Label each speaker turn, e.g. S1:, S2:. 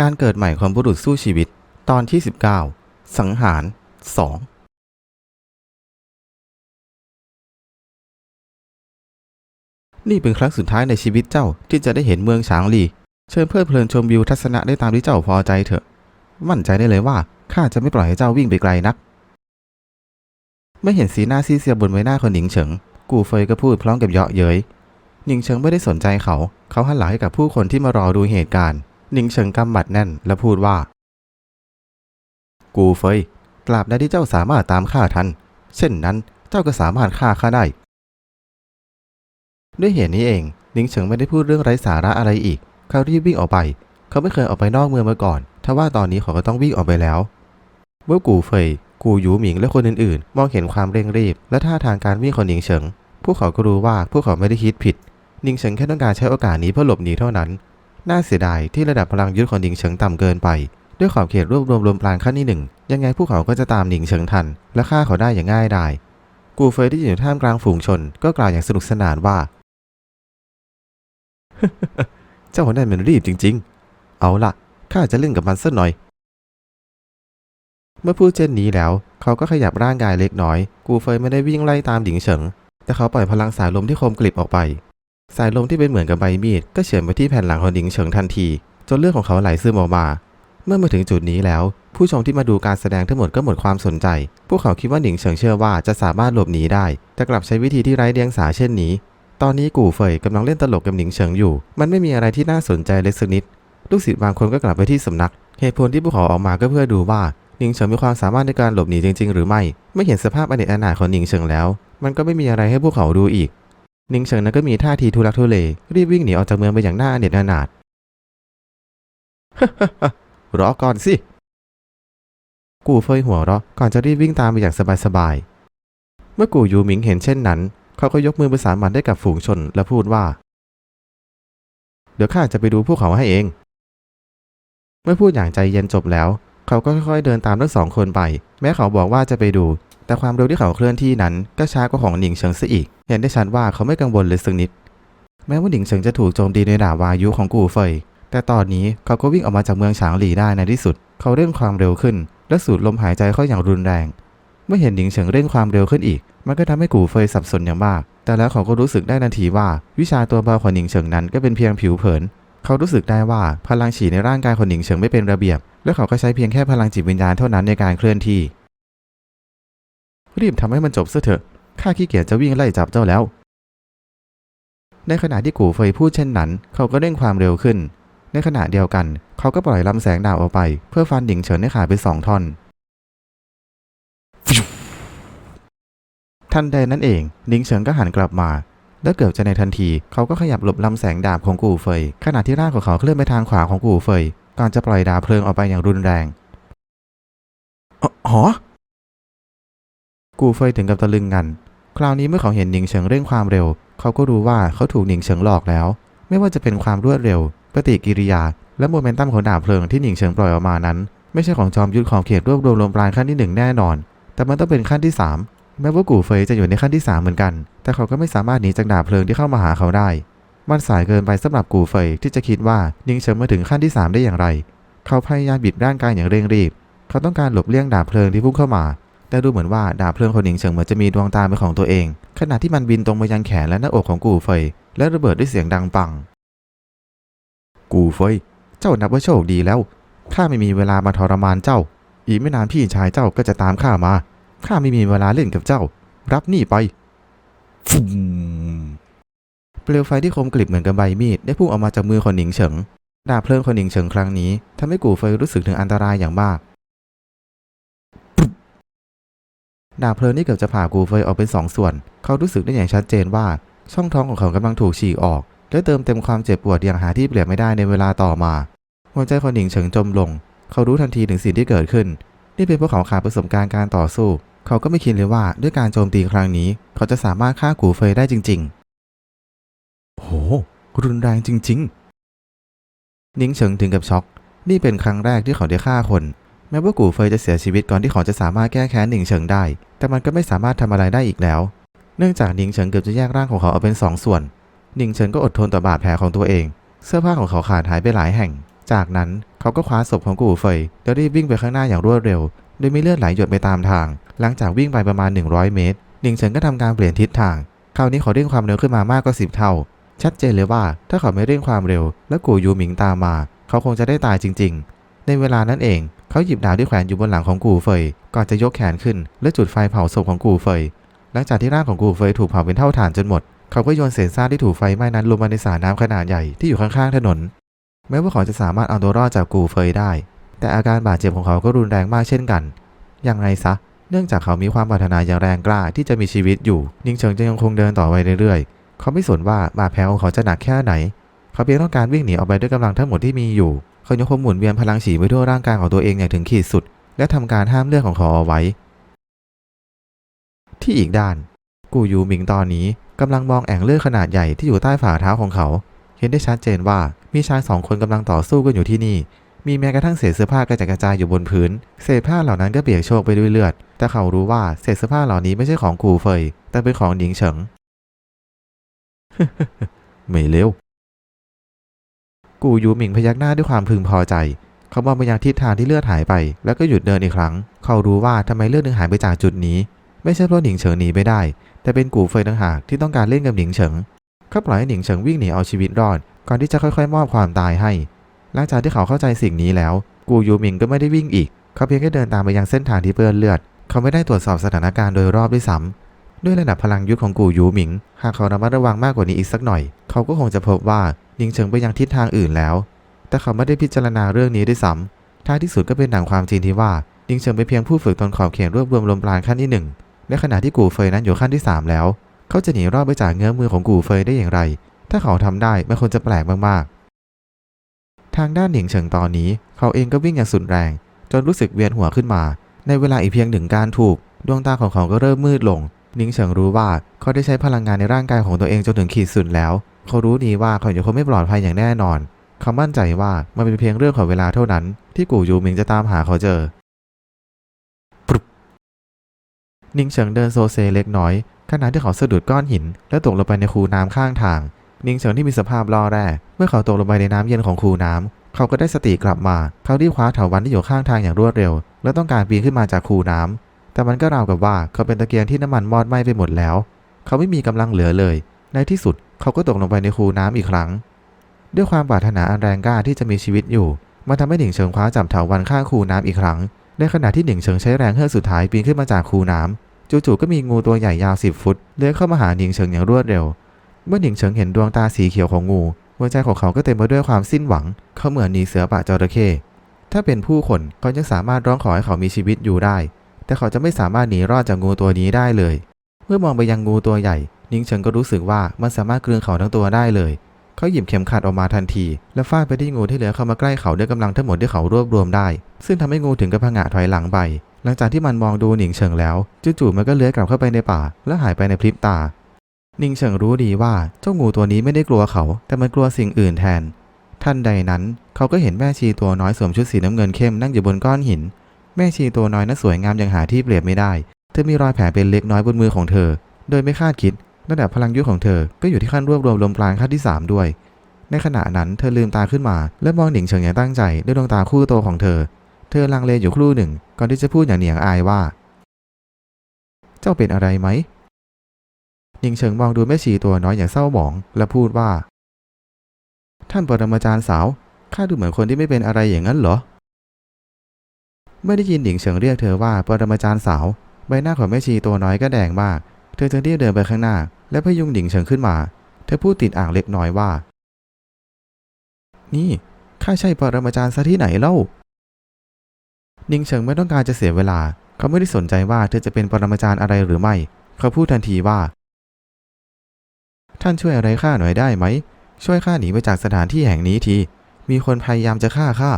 S1: การเกิดใหม่ของบุรุษสู้ชีวิต ตอนที่ 19 สังหาร 2นี่เป็นครั้งสุดท้ายในชีวิตเจ้าที่จะได้เห็นเมืองฉางลี เชิญเพลิดเพลินชมวิวทัศนะได้ตามที่เจ้าพอใจเถอะ มั่นใจได้เลยว่าข้าจะไม่ปล่อยให้เจ้าวิ่งไปไกลนัก ไม่เห็นสีหน้าซีเซียบนใบหน้าของหนิงเฉิง กูเฟยก็พูดพร้อมกับเยาะเย้ยหนิงเฉิงไม่ได้สนใจเขา เขาหันหลังให้กับผู้คนที่มารอดูเหตุการณ์ หนิงเฉิงกำหมัดแน่นและพูดว่า กูเฟยตราบใดที่เจ้าสามารถตามข้าทัน เช่นนั้นเจ้าก็สามารถฆ่าข้าได้ ด้วยเหตุนี้เองหนิงเฉิงไม่ได้พูดเรื่องไร้สาระอะไรอีก เขารีบวิ่งออกไป เขาไม่เคยออกไปนอกเมืองมาก่อนทว่าตอนนี้เขาก็ต้องวิ่งออกไปแล้วเมื่อกูเฟยกูหยูหมิงและคนอื่นๆ มองเห็นความเร่งรีบ และท่าทางการวิ่งของหนิงเฉิง พวกเขาก็รู้ว่าพวกเขาไม่ได้คิดผิดหนิงเฉิงแค่ต้องการใช้โอกาสนี้เพื่อหลบหนีเท่านั้น น่าเสียดายที่ระดับพลังยุทธของหนิงเฉิงต่ำเกินไป ด้วยขอบเขตรวบรวมลมปราณขั้นที่หนึ่งยังไงพวกเขาก็จะตามหนิงเฉิงทัน และฆ่าเขาได้อย่างง่ายดายกูเฟยที่อยู่ท่ามกลางฝูงชน ก็กล่าวอย่างสนุกสนานว่า เจ้าหัวหน้ามันรีบจริง ๆ เอาล่ะข้าจะเล่นกับมันสักหน่อย เมื่อพูดเช่นนี้แล้ว เขาก็ขยับร่างกายเล็กน้อย กูเฟยไม่ได้วิ่งไล่ตามหญิงเฉิง แต่เขาปล่อยพลังสายลมที่คมกริบออกไป สายลมที่เป็นเหมือนกับใบมีดก็เฉือนไปที่แผ่นหลังของหญิงเฉิงทันที จนเลือดของเขาไหลซึมออกมา เมื่อมาถึงจุดนี้แล้ว ผู้ชมที่มาดูการแสดงทั้งหมดก็หมดความสนใจ พวกเขาคิดว่าหนิงเฉิงเชื่อว่าจะสามารถหลบหนีได้ แต่กลับใช้วิธีที่ไร้เดียงสาเช่นนี้ ตอนนี้กูเฟยกำลังเล่นตลกกับหนิงเฉิงอยู่ มันไม่มีอะไรที่น่าสนใจเลยสักนิด ลูกศิษย์บางคนก็กลับไปที่สำนัก เหตุผลที่พวกเขาออกมาก็เพื่อดูว่าหนิงเฉิงมีความสามารถในการหลบหนีจริง ๆ หรือไม่ ไม่เห็นสภาพอเนจอนาถของหนิงเฉิงแล้ว มันก็ไม่มีอะไรให้พวกเขาดูอีก นิงเฉิงนั้นก็มีท่าทีทุลักทุเลรีบวิ่งหนีออกจากเมืองไปอย่างหน้าอเนจอนาถรอก่อนสิ กูเฟยหัวเราะก่อนจะรีบวิ่งตามไปอย่างสบายๆ เมื่อกูยูหมิงเห็นเช่นนั้น เขาก็ยกมือประสานมันได้กับฝูงชนและพูดว่า เดี๋ยวข้าจะไปดูพวกเขาให้เอง เมื่อพูดอย่างใจเย็นจบแล้ว เขาก็ค่อยๆเดินตามทั้งสองคนไป แม้เขาบอกว่าจะไปดู แต่ความเร็วที่เขาเคลื่อนที่นั้นก็ช้ากว่าของหนิงเฉิงซะอีก เห็นได้ชัดว่าเขาไม่กังวลเลยสักนิด แม้ว่าหนิงเฉิงจะถูกโจมตีในดาบวายุของกูเฟย แต่ตอนนี้เขาก็วิ่งออกมาจากเมืองฉางหลีได้ในที่สุด เขาเร่งความเร็วขึ้น และสูดลมหายใจเข้าอย่างรุนแรง เมื่อเห็นหนิงเฉิงเร่งความเร็วขึ้นอีก มันก็ทำให้กูเฟยสับสนอย่างมาก แต่แล้วเขาก็รู้สึกได้ทันทีว่า วิชาตัวเบาของหนิงเฉิงนั้นก็เป็นเพียงผิวเผิน เขารู้สึกได้ว่าพลังฉีในร่างกายของหนิงเฉิงไม่เป็นระเบียบ และเขาก็ใช้เพียงแค่พลังจิตวิญญาณเท่านั้นในการเคลื่อนที่ รีบทำให้มันจบซะเถอะ ข้าขี้เกียจจะวิ่งไล่จับเจ้าแล้ว ในขณะที่กูเฟยพูดเช่นนั้น เขาก็เร่งความเร็วขึ้น ในขณะเดียวกัน เขาก็ปล่อยลำแสงดาวออกไป เพื่อฟันหนิงเฉินให้ขาดไปสองท่อน ทันใดนั้นเองหนิงเฉิงก็หันกลับมาและเกือบจะในทันที เขาก็ขยับหลบลำแสงดาบของกูเฟย ขณะที่ร่างของเขาเคลื่อนไปทางขวาของกูเฟย ก่อนจะปล่อยดาบเพลิงออกไปอย่างรุนแรงอ๋อ กูเฟยถึงกับตะลึงงัน คราวนี้เมื่อเขาเห็นหนิงเฉิงเร่งความเร็ว เขาก็รู้ว่าเขาถูกหนิงเฉิงหลอกแล้ว ไม่ว่าจะเป็นความรวดเร็ว ปฏิกิริยา และโมเมนตัมของดาบเพลิงที่หนิงเฉิงปล่อยออกมานั้น ไม่ใช่ของจอมยุทธของเขตรวบรวมลมปราณขั้นที่หนึ่งแน่นอน แต่มันต้องเป็นขั้นที่สามแม้ว่ากูเฟยจะอยู่ในขั้นที่สามเหมือนกัน แต่เขาก็ไม่สามารถหนีจากดาบเพลิงที่เข้ามาหาเขาได้ มันสายเกินไปสำหรับกูเฟยที่จะคิดว่าหนิงเฉิงมาถึงขั้นที่สามได้อย่างไร เขาพยายามบิดร่างกายอย่างเร่งรีบ เขาต้องการหลบเลี่ยงดาบเพลิงที่พุ่งเข้ามา แต่ดูเหมือนว่าดาบเพลิงของหนิงเฉิงเหมือนจะมีดวงตาเป็นของตัวเอง ขณะที่มันบินตรงมายังแขนและหน้าอกของกูเฟย และระเบิดด้วยเสียงดังปัง กูเฟย เจ้านับว่าโชคดีแล้วข้าไม่มีเวลามาทรมานเจ้า อีกไม่นานพี่ชายเจ้าก็จะตามข้ามาข้าไม่มีเวลาเล่นกับเจ้า รับนี่ไปฟุมเปลวไฟที่คมกริบเหมือนกับใบมีดได้พุ่งออกมาจากมือของหนิงเฉิงดาบเพลิงของหนิงเฉิงครั้งนี้ทำให้กูเฟยรู้สึกถึงอันตรายอย่างมาก ดาบเพลิงนี่เกือบจะผ่ากูเฟยออกเป็นสองส่วน เขารู้สึกได้อย่างชัดเจนว่า ช่องท้องของเขากำลังถูกฉีกออก และเติมเต็มความเจ็บปวดอย่างหาที่เปรียบไม่ได้ในเวลาต่อมา หัวใจของหนิงเฉิงจมลง เขารู้ทันทีถึงสิ่งที่เกิดขึ้น นี่เป็นเพราะเขาขาดประสบการณ์การต่อสู้ เขาก็ไม่คิดเลยว่าด้วยการโจมตีครั้งนี้ เขาจะสามารถฆ่ากูเฟยได้จริง ๆ โห รุนแรงจริง ๆ นิงเฉิงถึงกับช็อก นี่เป็นครั้งแรกที่เขาได้ฆ่าคน แม้ว่ากูเฟยจะเสียชีวิตก่อนที่เขาจะสามารถแก้แค้นหนิงเฉิงได้ แต่มันก็ไม่สามารถทำอะไรได้อีกแล้ว เนื่องจากหนิงเฉิงเกือบจะแยกร่างของเขาออกเป็นสองส่วน หนิงเฉิงก็อดทนต่อบาดแผลของตัวเอง เสื้อผ้าของเขาขาดหายไปหลายแห่ง จากนั้นเขาก็คว้าศพของกูเฟยแล้วรีบวิ่งไปข้างหน้าอย่างรวดเร็ว โดยมีเลือดไหลหยดไปตามทาง หลังจากวิ่งไปประมาณ 100 เมตร หนิงเฉินก็ทำการเปลี่ยนทิศทาง คราวนี้เขาเร่งความเร็วขึ้นมามากกว่า10เท่า ชัดเจนเลยว่าถ้าเขาไม่เร่งความเร็ว แล้วกูยูหมิงตามมา เขาคงจะได้ตายจริง ๆ ในเวลานั้นเอง เขาหยิบดาบที่แขวนอยู่บนหลังของกูเฟย ก่อนจะยกแขนขึ้น และจุดไฟเผาศพของกูเฟย หลังจากที่ร่างของกูเฟยถูกเผาเป็นเท่าฐานจนหมด เขาก็โยนเศษซากที่ถูกไฟไหม้นั้นลงมาในสระน้ำขนาดใหญ่ที่อยู่ข้างๆถนน แม้ว่าเขาจะสามารถเอาตัวรอดจากกูเฟยได้ แต่อาการบาดเจ็บของเขาก็รุนแรงมากเช่นกัน อย่างไรซะ เนื่องจากเขามีความปรารถนาอย่างแรงกล้าที่จะมีชีวิตอยู่นิงเฉิงจะยังคงเดินต่อไปเรื่อยๆ เขาไม่สนว่าบาดแผลของเขาจะหนักแค่ไหน เขาเพียงต้องการวิ่งหนีออกไปด้วยกำลังทั้งหมดที่มีอยู่ เขายังคงหมุนเวียนพลังฉีไปทั่วร่างกายของตัวเองอย่างถึงขีดสุด และทำการห้ามเลือดของเขาเอาไว้ ที่อีกด้าน กูยูหมิงตอนนี้กำลังมองแอ่งเลือดขนาดใหญ่ที่อยู่ใต้ฝ่าเท้าของเขา เห็นได้ชัดเจนว่ามีชายสองคนกำลังต่อสู้กันอยู่ที่นี่ มีแม้กระทั่งเศษเสื้อผ้ากระจัดกระจายอยู่บนพื้น เศษผ้าเหล่านั้นก็เปียกโชกไปด้วยเลือด แต่เขารู้ว่าเศษเสื้อผ้าเหล่านี้ไม่ใช่ของกูเฟย แต่เป็นของหนิงเฉิงไม่เร็ว กูยูหมิงพยักหน้าด้วยความพึงพอใจเขามองไปยังทิศทางที่เลือดหายไป แล้วก็หยุดเดินอีกครั้ง เขารู้ว่าทำไมเลือดถึงหายไปจากจุดนี้ ไม่ใช่เพราะหนิงเฉิงหนีไปได้ แต่เป็นกูเฟยต่างหากที่ต้องการเล่นกับหนิงเฉิงเขาปล่อยให้หนิงเฉิงวิ่งหนีเอาชีวิตรอด ก่อนที่จะค่อยๆ มอบความตายให้ หลังจากที่เขาเข้าใจสิ่งนี้แล้ว กูยูหมิงก็ไม่ได้วิ่งอีก เขาเพียงแค่เดินตามไปยังเส้นทางที่เปื้อนเลือด เขาไม่ได้ตรวจสอบสถานการณ์โดยรอบด้วยซ้ำด้วยระดับพลังยุทธของกูยูหมิง หากเขาระมัดระวังมากกว่านี้อีกสักหน่อย เขาก็คงจะพบว่า หนิงเฉิงไปยังทิศทางอื่นแล้ว แต่เขาไม่ได้พิจารณาเรื่องนี้ด้วยซ้ำท้ายที่สุดก็เป็นหนังความจริงที่ว่าหนิงเฉิงเป็นเพียงผู้ฝึกตนขอบเขตรวบรวมลมปราณขั้นที่หนึ่งในขณะที่กูเฟยนั้นอยู่ขั้นที่สามแล้ว เขาจะหนีรอดไปจากเงื้อมือของกูเฟยได้อย่างไร ถ้าเขาทำได้มันควรจะแปลกมากๆ ทางด้านหนิงเฉิงตอนนี้ เขาเองก็วิ่งอย่างสุดแรง จนรู้สึกเวียนหัวขึ้นมา ในเวลาอีกเพียงหนึ่งการถูก ดวงตาของเขาก็เริ่มมืดลงนิงเฉิงรู้ว่าเขาได้ใช้พลังงานในร่างกายของตัวเองจนถึงขีดสุดแล้ว เขารู้ดีว่าเขาจะคงไม่ปลอดภัยอย่างแน่นอน เขามั่นใจว่ามันเป็นเพียงเรื่องของเวลาเท่านั้น ที่กูยูมิงจะตามหาเขาเจอปรุบนิงเฉิงเดินโซเซเล็กน้อยขณะที่เขาสะดุดก้อนหิน และตกลงไปในคูน้ำข้างทาง นิงเฉิงที่มีสภาพล่อแร่เมื่อเขาตกลงไปในน้ำเย็นของคูน้ำเขาก็ได้สติกลับมา เขารีบคว้าเถาวัลย์ที่อยู่ข้างทางอย่างรวดเร็ว และต้องการปีนขึ้นมาจากคูน้ำแต่มันก็ราวกับว่าเขาเป็นตะเกียงที่น้ำมันมอดไหม้ไปหมดแล้ว เขาไม่มีกำลังเหลือเลย ในที่สุด เขาก็ตกลงไปในคูน้ำอีกครั้ง ด้วยความปรารถนาอันแรงกล้าที่จะมีชีวิตอยู่ มันทำให้หนิงเฉิงคว้าจับเถาวัลย์ข้างคูน้ำอีกครั้ง ในขณะที่หนิงเฉิงใช้แรงเฮือกสุดท้ายปีนขึ้นมาจากคูน้ำจู่ๆก็มีงูตัวใหญ่ยาวสิบฟุตเลื้อยเข้ามาหาหนิงเฉิงอย่างรวดเร็ว เมื่อหนิงเฉิงเห็นดวงตาสีเขียวของงูหัวใจของเขาก็เต็มไปด้วยความสิ้นหวัง เขาเหมือนหนีเสือป่าจระเข้ถ้าเป็นผู้คนเขายังสามารถร้องขอให้เขามีชีวิตอยู่ได้ แต่เขาจะไม่สามารถหนีรอดจากงูตัวนี้ได้เลย เมื่อมองไปยังงูตัวใหญ่ นิงเฉิงก็รู้สึกว่ามันสามารถกลืนเขาทั้งตัวได้เลย เขาหยิบเข็มขัดออกมาทันที และฟาดไปที่งูที่เหลือเข้ามาใกล้เขาด้วยกำลังทั้งหมดที่เขารวบรวมได้ ซึ่งทำให้งูถึงกับผงะถอยหลังไป หลังจากที่มันมองดูหนิงเฉิงแล้วจู่ๆมันก็เลื้อยกลับเข้าไปในป่า และหายไปในพริบตานิงเฉิงรู้ดีว่าเจ้างูตัวนี้ไม่ได้กลัวเขา แต่มันกลัวสิ่งอื่นแทน ท่านใดนั้นเขาก็เห็นแม่ชีตัวน้อยสวมชุดสีน้ำเงินเข้มนั่งอยู่บนก้อนหิน แม่ชีตัวน้อยนั้นสวยงามอย่างหาที่เปรียบไม่ได้ เธอมีรอยแผลเป็นเล็กน้อยบนมือของเธอ โดยไม่คาดคิด ระดับพลังยุทธของเธอ ก็อยู่ที่ขั้นรวบรวมลมปราณขั้นที่ 3 ด้วย ในขณะนั้นเธอลืมตาขึ้นมา และมองหนิงเฉิงอย่างตั้งใจด้วยดวงตาคู่โตของเธอ เธอลังเลอยู่ครู่หนึ่ง ก่อนที่จะพูดอย่างเหนียงอายว่า เจ้าเป็นอะไรไหมหนิงเฉิงมองดูแม่ชีตัวน้อยอย่างเศร้าหมอง และพูดว่า ท่านปรมาจารย์สาวข้าดูเหมือนคนที่ไม่เป็นอะไรอย่างนั้นเหรอเมื่อได้ยินหนิงเฉิงเรียกเธอว่าปรมาจารย์สาว ใบหน้าของแม่ชีตัวน้อยก็แดงมาก เธอจึงรีบเดินไปข้างหน้า และพยุงหนิงเฉิงขึ้นมา เธอพูดติดอ่างเล็กน้อยว่า นี่ข้าใช่ปรมาจารย์ซะที่ไหนเล่าหนิงเฉิงไม่ต้องการจะเสียเวลา เขาไม่ได้สนใจว่าเธอจะเป็นปรมาจารย์อะไรหรือไม่ เขาพูดทันทีว่า ท่านช่วยอะไรข้าหน่อยได้ไหม ช่วยข้าหนีไปจากสถานที่แห่งนี้ที มีคนพยายามจะฆ่าข้า